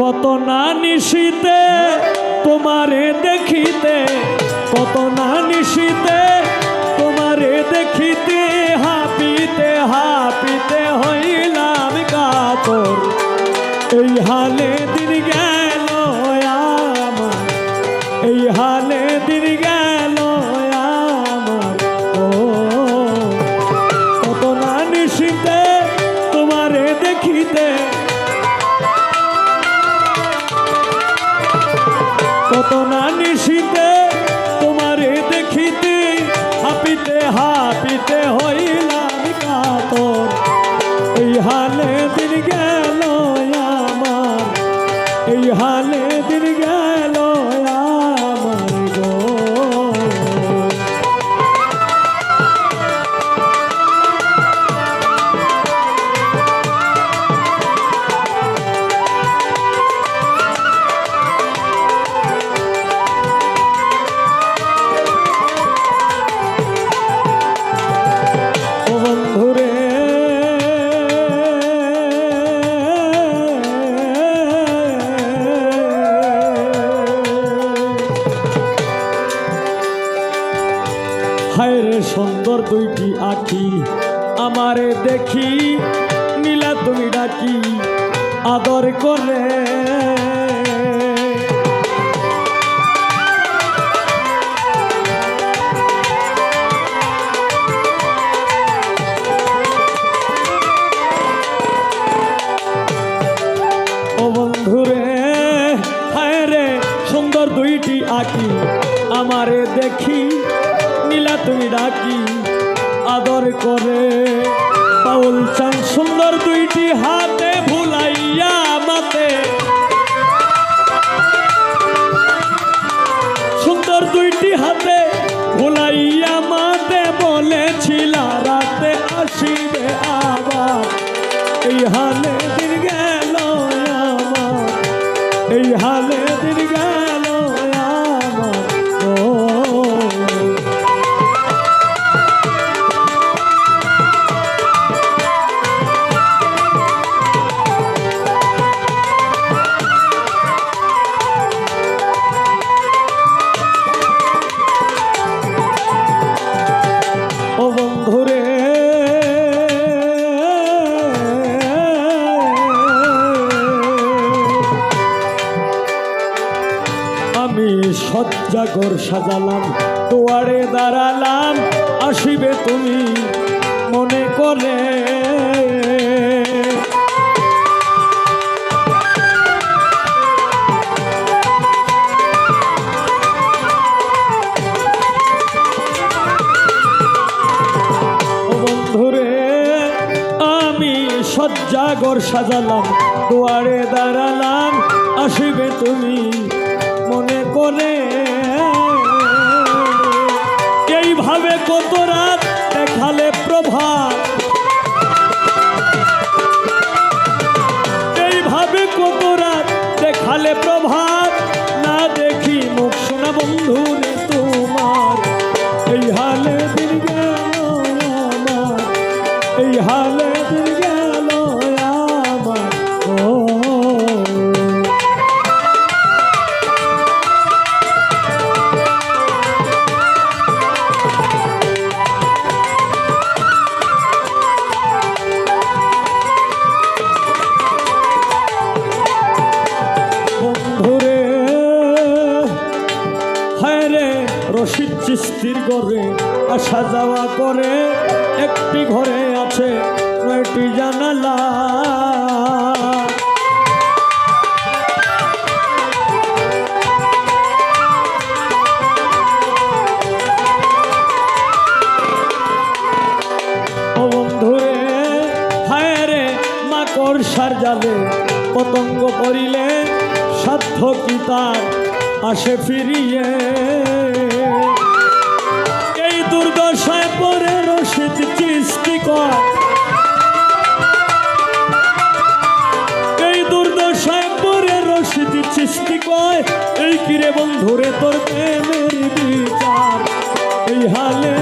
কত না নিশিতে তোমারে দেখিতে, কত না নিশিতে তোমারে দেখিতে, হাপিতে হাপিতে হইলাম কাতর। এই হালে দিন গেল এই হালে দিন গেল হায় সুন্দর দুইটি আখি। আমারে দেখি নীলা তুমি ডাকি আদর করে। দুইটি আঁকি আমারে দেখি তুমি ডাকি আদর করে। পাউল চান সুন্দর দুইটি হাতে ভুলাইয়া মাতে। সুন্দর দুইটি হাতে ভুলাইয়া মাতে বলেছিল, রাতে আসিবে আবার। এই হালে সজ্জাগর সাজালাম তোয়ারে দাঁড়ালাম আসিবে তুমি মনে করে সজ্জাগর সাজালাম দুয়ারে দাঁড়ালাম আসিবে তুমি করে এইভাবে কত রাত দেখালে প্রভাত। এইভাবে কত রাত দেখালে প্রভাত। না দেখি মুখ শোনা বন্ধু রে তোমার। রশিদ চিস্তির ঘরে আসা যাওয়া করে। একটি ঘরে আছে নয়টি জানালা। পতঙ্গ পড়িলে সাধ্য কি তার আসে ফিরিয়ে? দুর্দশায় পরে রসিদ চিস্তি কর। এই দুর্দশায় পরে রসিদ চিস্তি কয় এই কিরে বন্ধুরে তোর প্রেমের বিচার। এই হালে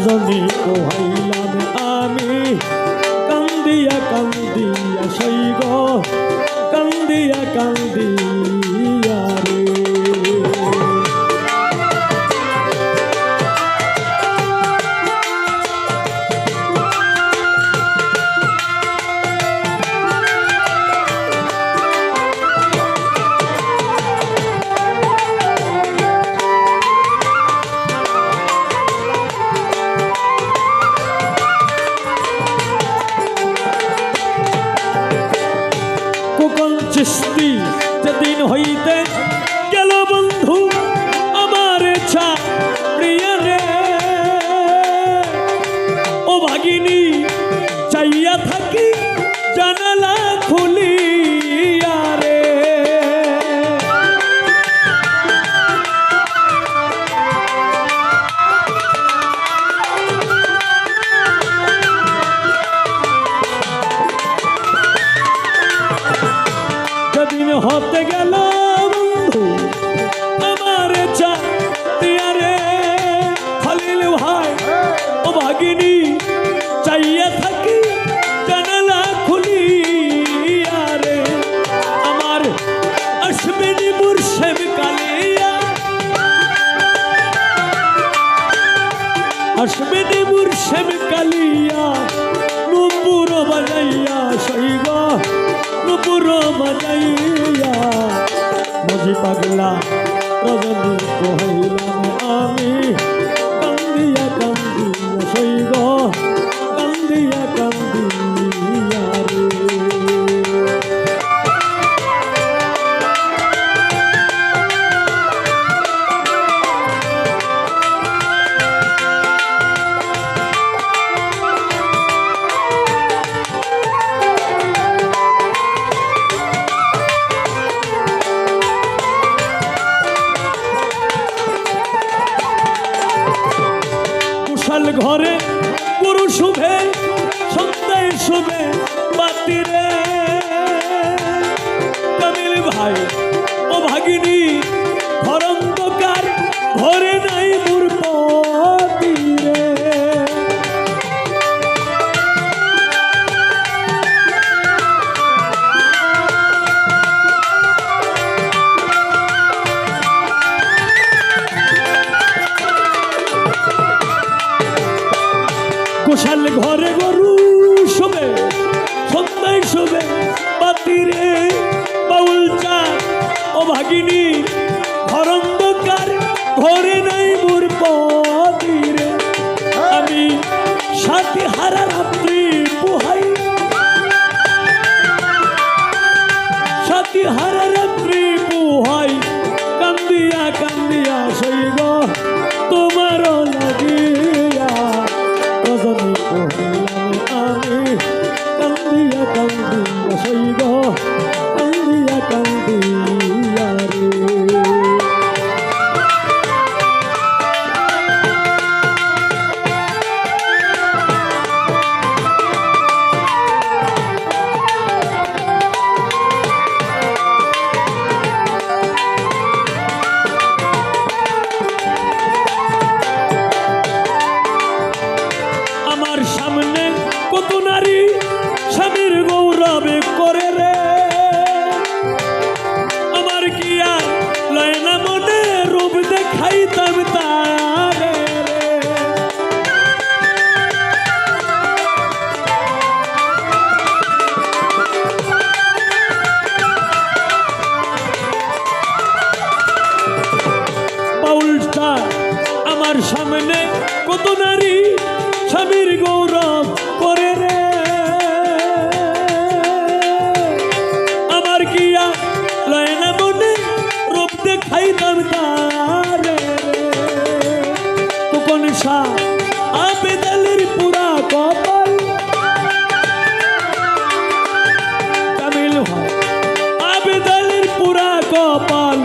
রজনী পোহাই বানাইয়া মুজি পাগলা রজনী কহিলাম আমি। কান্দিয়া কান্দিয়া সৈগা হায় ও ভাগিনী ঘর ঘরে নাই মোর কোশাল ঘরে গো লয় না মনে রূপ দেখাইতাম তারে পুরা কপাল। তামিল হয় পুরা কপাল।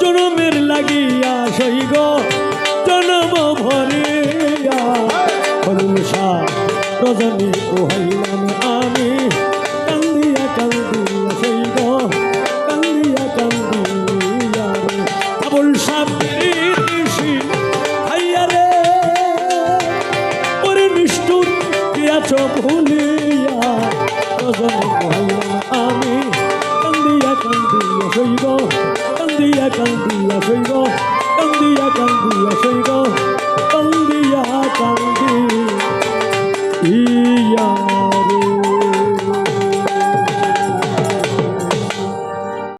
জনমের লাগিয়া সহিগ জনম ভরিয়া। কান্দিয়া রজনী মহল্লা আমি। কান্দিয়া কান্দিয়া সইব কান্দিয়া কান্দিয়া সইব কান্দিয়া কান্দিয়া সইব কান্দিয়া কান্দিয়া